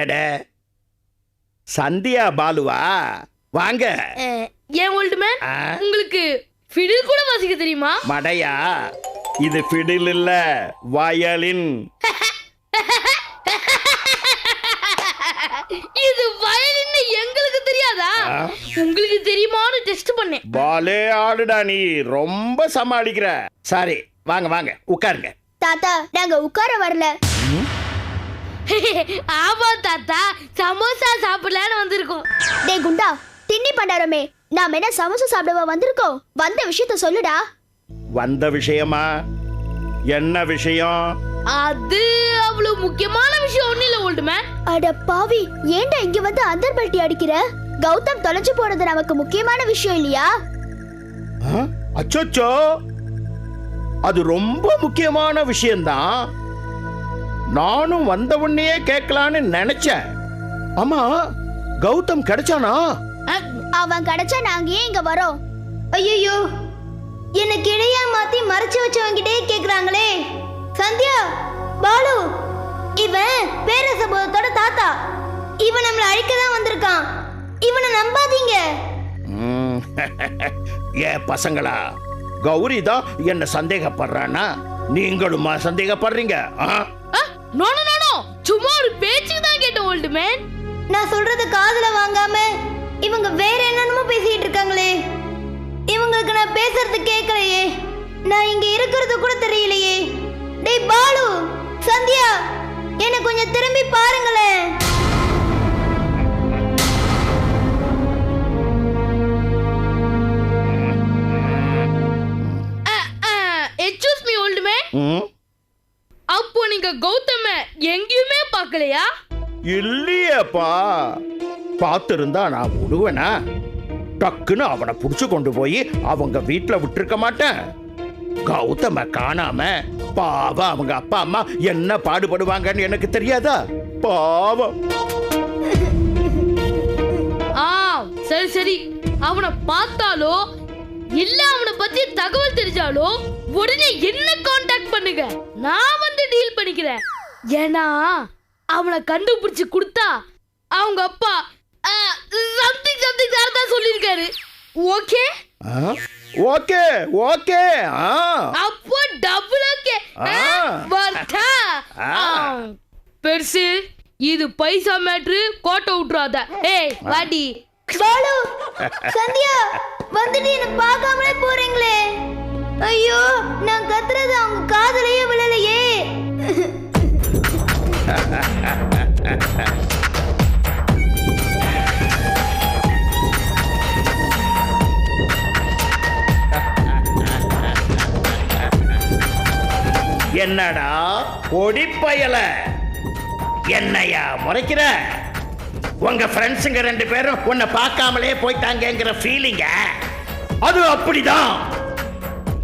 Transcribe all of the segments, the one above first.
அடட சந்தியா பாலுவா? வாங்க. ஏன் old man உங்களுக்கு ஃபிடில் கூட வாசிக்க தெரியுமா? மடையா இது ஃபிடில் இல்ல வயலின். இது வயலின்னு எங்களுக்கு தெரியாதா. உங்களுக்கு தெரியுமான்னு டெஸ்ட் பண்ணேன். பாலே ஆடுடா நீ ரொம்ப சமாளிக்கிற. சரி வாங்க வாங்க உட்காருங்க. தாத்தா நாங்க உட்கார வரல. ஆமா தாத்தா. சமோசா சாப்பிடலான்னு வந்திருக்கோம். டேய் குண்டா. திண்ணி பண்டாரமே. நாம என்ன சமோசா சாப்பிடவா வந்திருக்கோம்? வந்த விஷயத்த சொல்லுடா. வந்த விஷயமா? என்ன விஷயம்? அது அவ்வளவு முக்கியமான விஷயம் ஒண்ணு இல்ல ஓல்டு மேன். அட பாவி ஏன்டா இங்க வந்து அந்தர் பல்ட்டி அடிக்கிற? கௌதம் தொலைஞ்சு போனது நமக்கு முக்கியமான விஷயம் இல்லையா? ஆ? அச்சோச்சோ. அது ரொம்ப முக்கியமான விஷயம்தான். நானும் வந்த உடனே கேட்கலான்னு நினைச்சேன். ஆமா கௌதம் கிடைச்சானா? அவன் கிடைச்சா நாங்க ஏன் இங்க வரோம்? ஐயோ என்ன கிளையா மாத்தி மறைச்சு வச்சவங்கிட்டே கேக்குறாங்களே. சந்தியா பாலு இவன் பேரசபோதத்தோட தாத்தா. இவன் நம்மள அழிக்க தான் வந்திருக்கான். இவனை நம்பாதீங்க. ஏ பசங்களா கௌரி தான் என்ன சந்தேகப்படுறானா? நீங்களுமா சந்தேகப்படுறீங்க ஆ? நோ நோ நோ நோ சும்மா ஒரு பேச்சுக்கு தான் கேட்டேன் ஓல்டு மேன் நான் சொல்றது காதுல வாங்காம இவங்க வேற என்னென்னமோ பேசிட்டு இருக்காங்களே. இவங்களுக்கு நான் பேசுறது கேட்கலையே நான் இங்க இருக்கிறது கூட தெரியலையே. டேய் பாலு சந்தியா என்ன கொஞ்சம் திரும்பி பாருங்களேன். நீங்க கௌதம எங்கேயுமே பார்க்கலையா? இல்லையேப்பா. பார்த்திருந்தா நான் விடுவேனா டக்குன்னு அவனை புடிச்சு கொண்டு போய் அவங்க வீட்டுல விட்டுருக்க மாட்டேன். கௌதம காணாம பாவம் அவங்க அப்பா அம்மா என்ன பாடுபடுவாங்கன்னு எனக்கு தெரியாதா? பாவம். ஆ சரி சரி. அவனை பார்த்தாலோ இல்ல அவனை பத்தி தகவல் தெரிஞ்சாலோ உடனே என்ன காண்டாக்ட் பண்ணுங்க? நான் வந்து டீல் பண்ணிக்கிறேன். ஏன்னா அவனை கண்டுபிடிச்சு கொடுத்தா அவங்க அப்பா சம்திங் சம்திங் சார் தான் சொல்லியிருக்காரு. ஓகே? ஓகே ஓகே அப்போ டபுள் ஓகே. வர்த்தா. பெருசு இது பைசா மேட்ரு கோட்டை விட்டுறாத. ஏய் வாடி பாலு சந்தியா வந்துட்டு என்ன பார்க்காமலே போறீங்களே. ஐயோ நான் கத்துறது அவங்க காதலையே விழலையே. என்னடா ஒடிப்பயல என்னையா முறைக்கிற? உங்க ஃப்ரெண்ட்ஸுங்க ரெண்டு பேரும் உன்னை பார்க்காமலே போயிட்டாங்கங்கிற ஃபீலிங்க அது அப்படிதான்.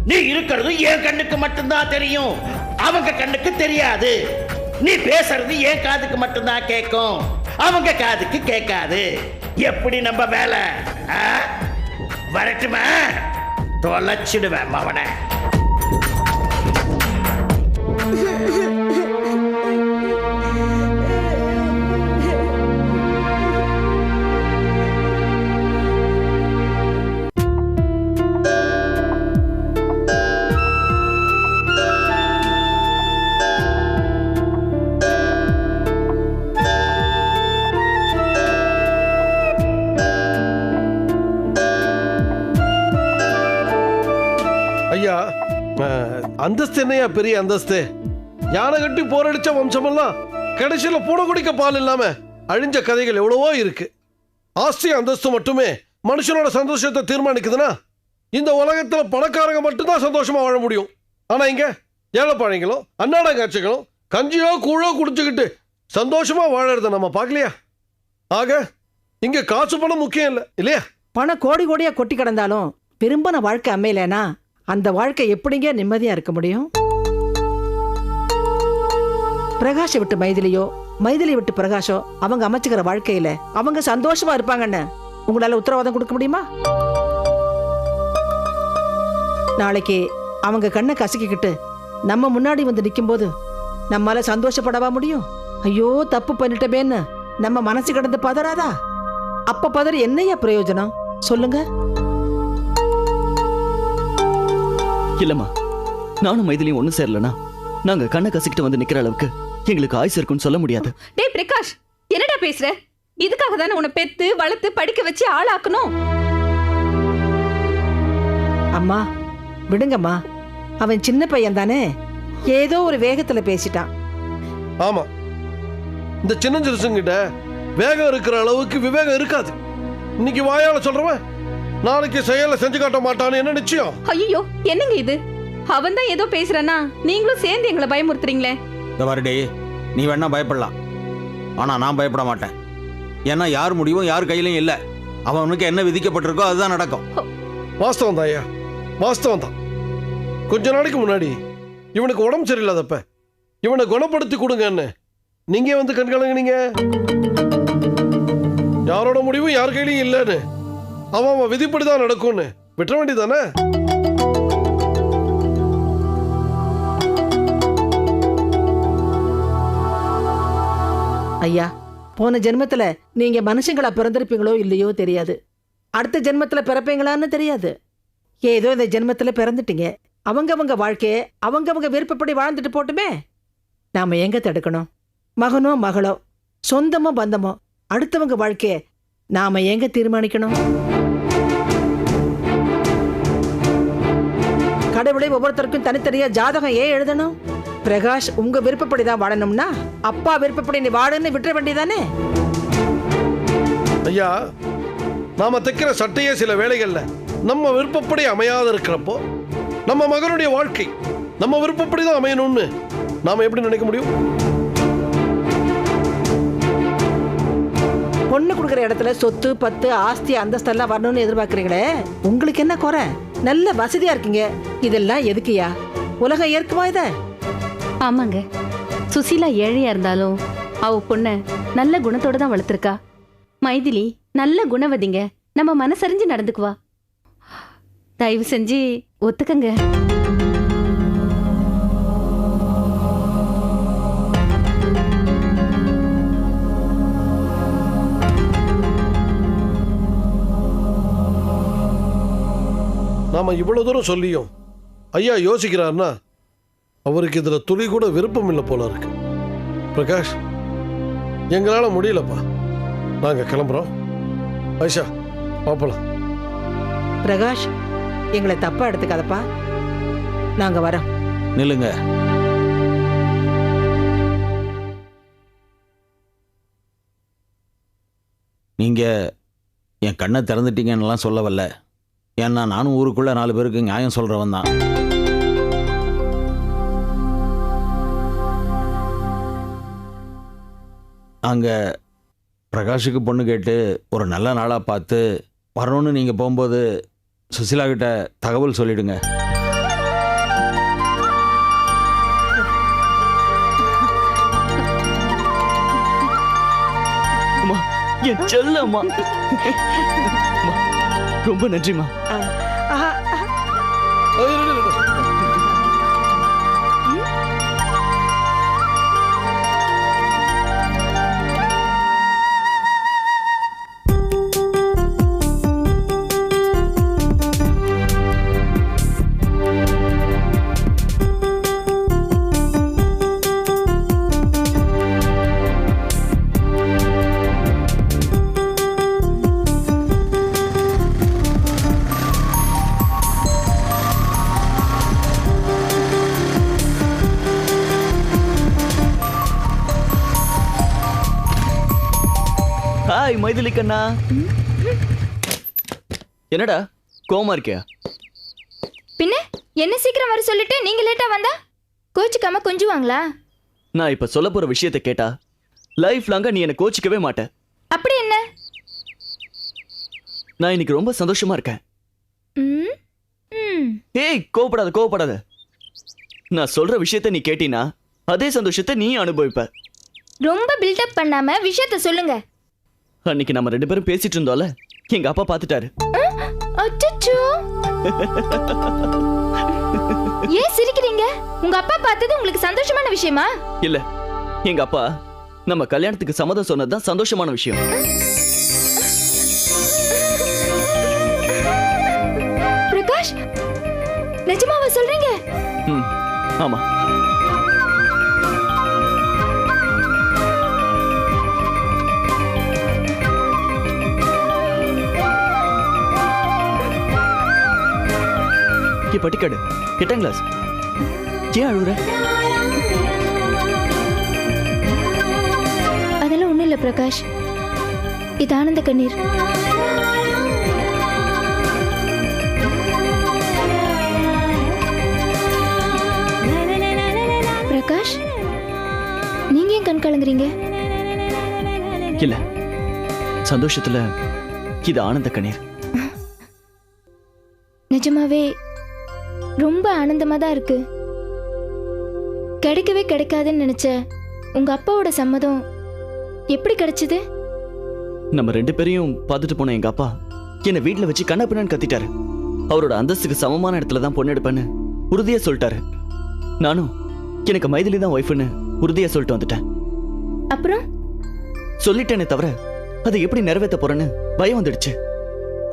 நீ இருக்கிறது என் கண்ணுக்கு மட்டும்தான் தெரியும். அவங்க கண்ணுக்கு தெரியாது. நீ பேசுறது என் காதுக்கு மட்டும்தான் கேட்கும். அவங்க காதுக்கு கேட்காது. எப்படி நம்ம வேலை? ஆ? வரட்டுமா? தொலைச்சிடுவேன் மவனை. அந்தஸ்து என்னையா பெரிய அந்தஸ்து? யானை கட்டி போரடிச்ச வம்சமெல்லாம் கடைசியில் பூனை குடிக்க பால் இல்லாம அழிஞ்ச கதைகள் எவ்வளவோ இருக்கு. ஆஸ்தி அந்தஸ்து மட்டுமே மனுஷனோட சந்தோஷத்தை தீர்மானிக்குதுன்னா இந்த உலகத்துல பணக்காரங்க மட்டும்தான் சந்தோஷமா வாழ முடியும். ஆனா இங்க ஏழைப்பாழைங்களும் அன்னாடங்காட்சிகளும் கஞ்சியோ கூழோ குடிச்சுக்கிட்டு சந்தோஷமா வாழறத நம்ம பார்க்கலையா? ஆக இங்க காசு பணம் முக்கியம் இல்லை இல்லையா? பணம் கோடி கோடியா கொட்டி கிடந்தாலும் விரும்பின வாழ்க்கை அமையலைனா அந்த வாழ்க்கை எப்படிங்க நிம்மதியா இருக்க முடியும்? பிரகாஷை விட்டு மைதிலியோ மைதிலி விட்டு பிரகாஷோ அவங்க அமைச்சுக்கிற வாழ்க்கையில அவங்க சந்தோஷமா இருப்பாங்கன்னு உங்களால உத்தரவாதம் கொடுக்க முடியுமா? நாளைக்கு அவங்க கண்ணை கசக்கிக்கிட்டு நம்ம முன்னாடி வந்து நிற்கும்போது நம்மால சந்தோஷப்படவா முடியும்? ஐயோ தப்பு பண்ணிட்டமேன்னு நம்ம மனசு கிடந்து பதறாதா? அப்ப பதற என்னையா பிரயோஜனம்? சொல்லுங்க. இல்லம்மா. நானும் மைதிலியும் ஒண்ணு சேரலனா? நாங்க கண்ணை கசிக்கிட்டு வந்து நிக்கிற அளவுக்கு எங்களுக்கு ஆயுசு இருக்குன்னு சொல்ல முடியாது. டேய் பிரகாஷ் என்னடா பேசுற? இதுக்காக தானே உன்னை பெத்து வளர்த்து படிக்க வச்சு ஆளாக்கணும்? அம்மா விடுங்கம்மா. அவன் சின்ன பையன் தானே? ஏதோ ஒரு வேகத்துல பேசிட்டான். ஆமா. இந்த சின்ன சிறுசுங்கிட்ட வேகம் இருக்கிற அளவுக்கு விவேகம் இருக்காது. இன்னைக்கு வாயால சொல்றவன் நாளைக்கு செயலை செஞ்சு காட்ட மாட்டான்னு என்ன நிச்சயம்? ஐயோ என்னங்க இது? அவன் தான் ஏதோ பேசுறானா? நீங்களும் சேர்ந்து எங்களை பயமுறுத்துறீங்களே. இந்த வருடே நீ வேணா பயப்படலாம். ஆனா நான் பயப்பட மாட்டேன். ஏன்னா யார் முடிவும் யார் கையிலையும் இல்லை. அவனுக்கு என்ன விதிக்கப்பட்டிருக்கோ அதுதான் நடக்கும். வாஸ்தவம் தான் ஐயா. வாஸ்தவம் தான் கொஞ்ச நாளைக்கு முன்னாடி இவனுக்கு உடம்பு சரியில்லாதப்ப இவனை குணப்படுத்தி கொடுங்கன்னு நீங்க வந்து கண்கலங்குனீங்க? யாரோட முடிவும் யார் கையிலையும் இல்லைன்னு. அவன் அவன் விதிப்படி தான் நடக்கும்னு. விட்டுற வேண்டியதானே ஐயா போன ஜென்மத்துல நீங்க மனுஷங்களா பிறந்திருப்பீங்களோ இல்லையோ தெரியாது. அடுத்த ஜென்மத்துல பிறப்பீங்களான்னு தெரியாது. ஏதோ இந்த ஜென்மத்துல பிறந்துட்டீங்க. அவங்கவங்க வாழ்க்கையை அவங்கவங்க விருப்பப்படி வாழ்ந்துட்டு போட்டுமே. நாம எங்க தடுக்கணும்? மகனோ மகளோ? சொந்தமோ பந்தமோ? அடுத்தவங்க வாழ்க்கையை நாம எங்க தீர்மானிக்கணும்? கடவுளை ஒவ்வொருத்தருக்கும் தனித்தனியா ஜாதகம் ஏன் எழுதணும்? பிரகாஷ் உங்க விருப்பப்படி தான் வாழணும்னா அப்பா விருப்பப்படி நீ வாழுன்னு விட்டுற வேண்டியதானே ஐயா நாம தைக்கிற சட்டையே சில வேளைகள்ல நம்ம விருப்பப்படி அமையாத இருக்கிறப்போ நம்ம மகனுடைய வாழ்க்கை நம்ம விருப்பப்படி தான் அமையணும்னு நாம எப்படி நினைக்க முடியும்? பொண்ணு கொடுக்குற இடத்துல சொத்து பத்து ஆஸ்தி அந்தஸ்தெல்லாம் வரணும்னு எதிர்பார்க்கறீங்களே உங்களுக்கு என்ன குறை? நல்ல வசதியா இருக்கீங்க. இதெல்லாம் எதுக்குயா உலகம் ஏற்குமா இத? ஆமாங்க. சுசீலா ஏழையா இருந்தாலும் அவ பொண்ண நல்ல குணத்தோட தான் வளர்த்துருக்கா. மைதிலி நல்ல குணவதிங்க. நம்ம மனசறிஞ்சு நடந்துக்குவா. தயவு செஞ்சு ஒத்துக்கங்க. நாம இவ்வளவு தூரம் சொல்லியும் ஐயா யோசிக்கிறாருன்னா அவருக்கு இதுல துளி கூட விருப்பம் இல்லை போல இருக்கு. பிரகாஷ் எங்களால முடியலப்பா. நாங்க கிளம்புறோம். ஐஷா பாப்பலாம். பிரகாஷ் எங்களை தப்பா எடுத்துக்காதப்பா. நாங்க வரோம். நில்லுங்க. நீங்க என் கண்ணை திறந்துட்டீங்கன்னுலாம் சொல்ல வரல ஏன்னா நானும் ஊருக்குள்ள நாலு பேருக்கு நியாயம் சொல்றவன் தான். அங்க பிரகாஷுக்கு பொண்ணு கேட்டு ஒரு நல்ல நாளா பார்த்து வரணும்னு நீங்க போகும்போது சுசிலா கிட்ட தகவல் சொல்லிடுங்க. என் செல்லம்மா. அம்மா, ரொம்ப நன்றிம்மா ஆஹா, ஹாய் மைதிலி கண்ணா. என்னடா கோமா இருக்கியா? பின்ன என்ன சீக்கிரம் வர சொல்லிட்டு நீங்க லேட்டா வந்தா? கோச்சுக்காம கொஞ்சுவாங்களா? நான் இப்ப சொல்ல போற விஷயத்தை கேட்டா லைஃப் லாங்கா நீ என்ன கோச்சிக்கவே மாட்ட. அப்படி என்ன? நான் இன்னைக்கு ரொம்ப சந்தோஷமா இருக்கேன். ஏய் கோவப்படாத கோவப்படாத. நான் சொல்ற விஷயத்த நீ கேட்டினா அதே சந்தோஷத்தை நீ அனுபவிப்ப. ரொம்ப பில்டப் பண்ணாம விஷயத்த சொல்லுங்க. அன்னைக்கு நம்ம ரெண்டு பேரும் பேசிட்டு இருந்தோம்ல? எங்க அப்பா பார்த்துட்டாரு அச்சச்சோ. ஏன் சிரிக்கிறீங்க? உங்க அப்பா பார்த்தது உங்களுக்கு சந்தோஷமான விஷயமா? இல்ல. எங்க அப்பா நம்ம கல்யாணத்துக்கு சம்மதம் சொன்னதுதான் சந்தோஷமான விஷயம். பிரகாஷ் நிஜமாவா சொல்றீங்க? ஆமா. ஏ பட்டிக்காடு எட்டாம் கிளாஸ் ஏன் அழுகுற அதெல்லாம் ஒண்ணும் இல்ல பிரகாஷ். இது ஆனந்த கண்ணீர். பிரகாஷ் நீங்க ஏன் கண் கலங்குறீங்க? இல்ல. சந்தோஷத்துல இது ஆனந்த கண்ணீர். நிஜமாவே ரொம்ப ஆனந்தமா தான் இருக்கு. கிடைக்கவே கிடைக்காதுன்னு நினைச்ச உங்க அப்பாவோட சம்மதம் எப்படி கிடைச்சது? நம்ம ரெண்டு பேரையும் பார்த்துட்டு போன எங்க அப்பா என்னை வீட்ல வச்சு கண்ணா பின்னான்னு கத்திட்டாரு. அவரோட அந்தஸ்துக்கு சமமான இடத்துல தான் பொண்ணு எடுப்பேன்னு உறுதியா சொல்லிட்டாரு. நானும் எனக்கு மைதிலி தான் ஒய்ஃப்னு உறுதியா சொல்லிட்டு வந்துட்டேன். அப்புறம்? சொல்லிட்டேனே தவிர அதை எப்படி நிறைவேற்ற போறேன்னு பயம் வந்துடுச்சு.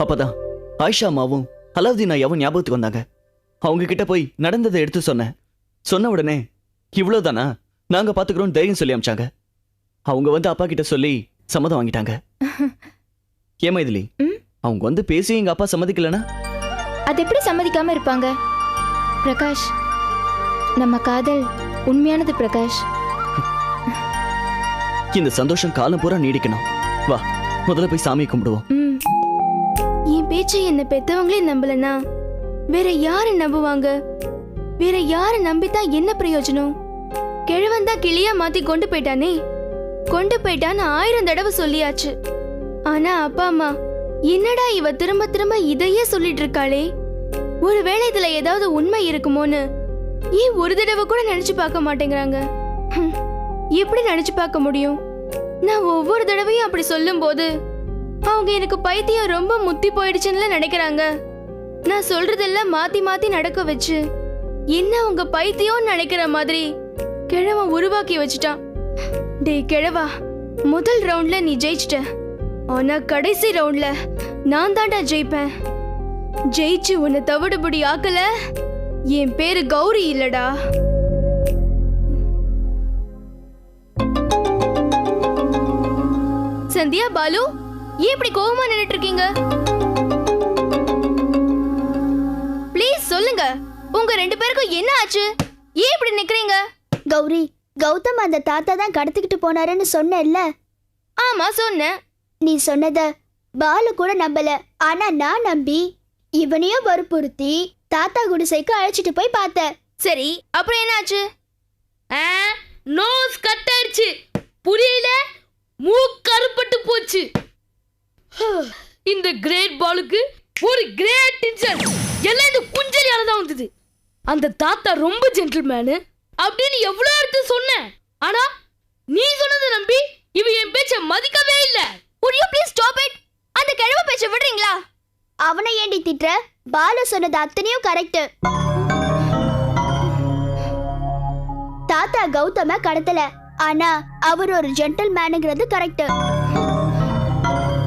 அப்பதான் ஆயிஷா அம்மாவும் அலாவுதீன் ஐயாவும் ஞாபகத்துக்கு வந்தாங்க. அவங்க கிட்ட போய் நடந்ததை எடுத்து சொன்னேன். சொன்ன உடனே இவ்வளவுதானா? நாங்க பாத்துக்கிறோம் தைரியம் சொல்லி அமிச்சாங்க. அவங்க வந்து அப்பா கிட்ட சொல்லி சம்மதம் வாங்கிட்டாங்க. ஏமா இதுலி ம்? அவங்க வந்து பேசி எங்க அப்பா சம்மதிக்கலனா? அது எப்படி சம்மதிக்காம இருப்பாங்க? பிரகாஷ் நம்ம காதல் உண்மையானது பிரகாஷ். இந்த சந்தோஷம் காலம் பூரா நீடிக்கணும். வா முதல்ல போய் சாமி கும்பிடுவோம். என் பேச்சை என்ன பெத்தவங்களே நம்பலனா வேற யாரை நம்புவாங்க? வேற யாரை நம்பித்தான் என்ன பிரயோஜனம்? கிழவன் தான் கிளியா மாத்தி கொண்டு போயிட்டானே? கொண்டு போயிட்டான்னு ஆயிரம் தடவை சொல்லியாச்சு. ஆனா அப்பா அம்மா என்னடா இவ திரும்ப திரும்ப இதையே சொல்லிட்டு இருக்காளே? ஒருவேளை இதுல ஏதாவது உண்மை இருக்குமோன்னு ஏன் ஒரு தடவை கூட நினைச்சு பார்க்க மாட்டேங்கிறாங்க? எப்படி நினைச்சு பார்க்க முடியும்? நான் ஒவ்வொரு தடவையும் அப்படி சொல்லும்போது அவங்க எனக்கு பைத்தியம் ரொம்ப முத்தி போயிடுச்சுன்னு நினைக்கிறாங்க. நான் சொல்றதெல்லாம் மாத்தி மாத்தி நடக்க வச்சு. என்ன உங்க பைத்தியம்னு நினைக்கிற மாதிரி கிழவன் உருவாக்கி வச்சுட்டான். டேய் கிழவா முதல் ரவுண்ட்ல நீ ஜெயிச்சிட்ட. ஆனா கடைசி ரவுண்ட்ல நான் தான்டா ஜெயிப்பேன். ஜெயிச்சு உன்னை தவிடுபடி ஆக்கல? என் பேரு கௌரி இல்லடா. சந்தியா பாலு ஏன் இப்படி கோபமா நின்றுட்டு இருக்கீங்க? சொல்லுங்க. உங்க ரெண்டு பேருக்கும் என்ன ஆச்சு? ஏன் இப்படி நிக்கிறீங்க? கௌரி கௌதம் அந்த தாத்தா தான் கடத்திக்கிட்டு போனாருன்னு சொன்னேல்ல ஆமா சொன்னேன். நீ சொன்னத பாலு கூட நம்பல. ஆனா நான் நம்பி இவனையும் வற்புறுத்தி தாத்தா குடிசைக்கு அழைச்சிட்டு போய் பார்த்தேன். சரி அப்புறம் என்ன ஆச்சு நோஸ் கட் ஆயிடுச்சு புரியல மூக்கருப்பட்டு போச்சு. இந்த கிரேட் பாலுக்கு ஒரு கிரேட் டென்ஷன் எல்லாம் இந்த குஞ்சலியால தான் வந்தது. அந்த தாத்தா ரொம்ப ஜென்டில்மேனு அப்படின்னு எவ்வளவு எடுத்து சொன்னேன் ஆனா நீ சொன்னதை நம்பி இவ என் பேச்ச மதிக்கவே இல்ல. Would you please stop it? அந்த கிழவ பேச்ச விடுறீங்களா? அவனை ஏண்டி திட்டுற? பாலு சொன்னது அத்தனையும் கரெக்ட் தாத்தா கௌதம கடத்தல. ஆனா அவர் ஒரு ஜென்டல் மேனுங்கிறது கரெக்ட்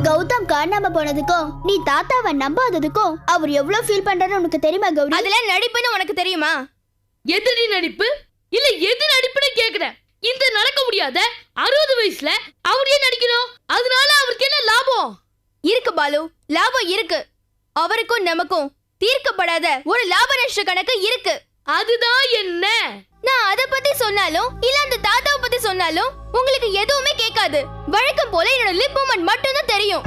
கௌதம் காணாம போனதுக்கும் நீ தாத்தாவை நம்பாததுக்கும் அவர் எவ்வளவு ஃபீல் பண்றாரு உனக்கு தெரியுமா கௌரி? அதெல்லாம் நடிப்புன்னு உனக்கு தெரியுமா? எதிரி நடிப்பு? இல்ல எது நடிப்புன்னு கேக்குறேன். இந்த நடக்க முடியாத அறுபது வயசுல அவர் ஏன் நடிக்கணும்? அதனால அவருக்கு என்ன லாபம்? இருக்கு பாலு. லாபம் இருக்கு. அவருக்கும் நமக்கும் தீர்க்கப்படாத ஒரு லாப நஷ்ட கணக்கு இருக்கு. அதுதான் என்ன? நான் அத பத்தி சொன்னாலும் இல்ல அந்த தாத்தாவை பத்தி சொன்னாலும் உங்களுக்கு எதுவுமே கேட்காது. வழக்கம் போல என்னோட லிப் மூமெண்ட் மட்டும் தான் தெரியும்.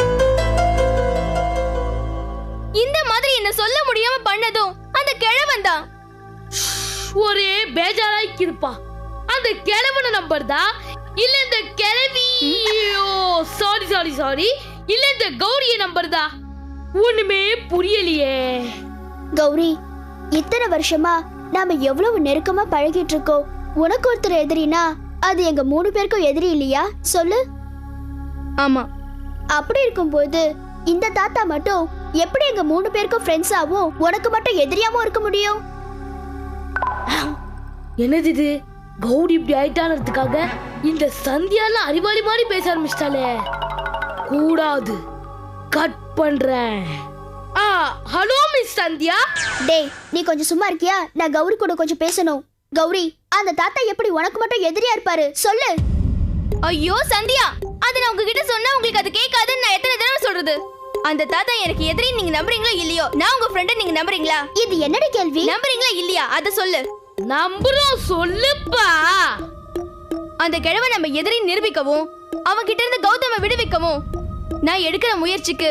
இந்த மாதிரி என்ன சொல்ல முடியாம பண்ணதும் அந்த கிழவன் தான். ஒரே பேஜாராய்க்கு இருப்பா அந்த கிழவன நம்பர் தான் இல்ல இந்த கிழவி சாரி சாரி சாரி இல்ல இந்த கௌரிய நம்பர் தான் ஒண்ணுமே புரியலையே. கௌரி இத்தனை வருஷமா நாம எவ்வளவு நெருக்கமா பழகிட்டு இருக்கோம் உனக்கு ஒருத்தர் எதிரினா அது எங்க மூணு பேருக்கும் எதிரி இல்லையா? சொல்லு. ஆமா. அப்படி இருக்கும்போது இந்த தாத்தா மட்டும் எப்படி எங்க மூணு பேருக்கும் ஃப்ரெண்ட்ஸாவும் உனக்கு மட்டும் எதிரியாவும் இருக்க முடியும்? என்னது இது? கௌரி இப்படி ஆயிட்டானதுக்காக இந்த சந்தியால அறிவாளி மாதிரி பேச ஆரம்பிச்சிட்டாலே கூடாது. கட் பண்றேன். ஆ ஹலோ மிஸ் சந்தியா? டேய் நீ கொஞ்சம் சும்மா இருக்கியா? நான் கௌரி கூட கொஞ்சம் பேசணும். கௌரி அந்த தாத்தா எப்படி உனக்கு மட்டும் எதிரியா இருப்பாரு? சொல்லு. ஐயோ சந்தியா! அத நான் உங்ககிட்ட சொன்னா உங்களுக்கு அது கேட்காதுன்னு நான் எத்தனை தடவை சொல்றது? அந்த தாத்தா எனக்கு எதிரி நீங்க நம்புறீங்களோ இல்லையோ? நான் உங்க ஃப்ரெண்ட் நீங்க நம்புறீங்களா? இது என்னடி கேள்வி? நம்புறீங்களா இல்லையா? அத சொல்லு. நம்புறோம் சொல்லுப்பா. அந்த கிழவை நம்ம எதிரி நிரூபிக்கவும் அவன் கிட்ட இருந்து கௌதம விடுவிக்கவும். நான் எடுக்கிற முயற்சிக்கு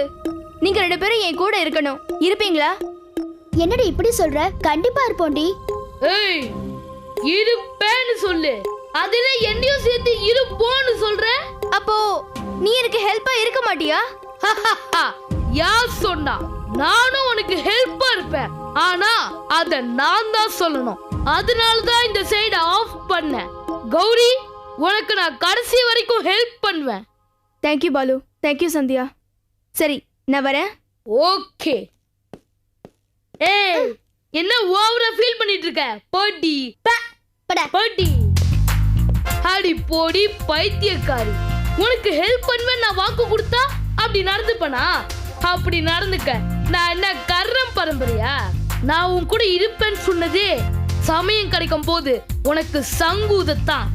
நீங்க ரெண்டு பேரும் என் கூட இருக்கணும். இருப்பீங்களா? என்னடி இப்படி சொல்ற? கண்டிப்பா இருப்போம்டி. ஏய் இருப்பேன்னு சொல்லு. அதுல என்னையும் சேர்த்து இருப்போன்னு சொல்ற? அப்போ நீ எனக்கு ஹெல்ப்பா இருக்க மாட்டியா? யார் சொன்னா? நானும் உனக்கு ஹெல்ப்பா இருப்பேன். ஆனா அத நான் தான் சொல்லணும். அதனால தான் இந்த சைடு ஆஃப் பண்ணேன். கௌரி உனக்கு நான் கடைசி வரைக்கும் ஹெல்ப் பண்ணுவேன். Thank you Balu. Thank you Sandhya. சரி நான் வரேன். ஓகே. ஏய் என்ன ஓவரா ஃபீல் பண்ணிட்டு இருக்க? போடி. பட. அடி போடி பைத்தியக்காரி. உனக்கு ஹெல்ப் பண்ணுவேன் நான் வாக்கு கொடுத்தா அப்படி நடந்துப்பனா? அப்படி நடந்துக்க. நான் என்ன கர்ணம் பரம்பரையா? நான் உன் கூட இருப்பேன்னு சொன்னதே சமயம் கிடைக்கும் போது உனக்கு சங்கூதத்தான்.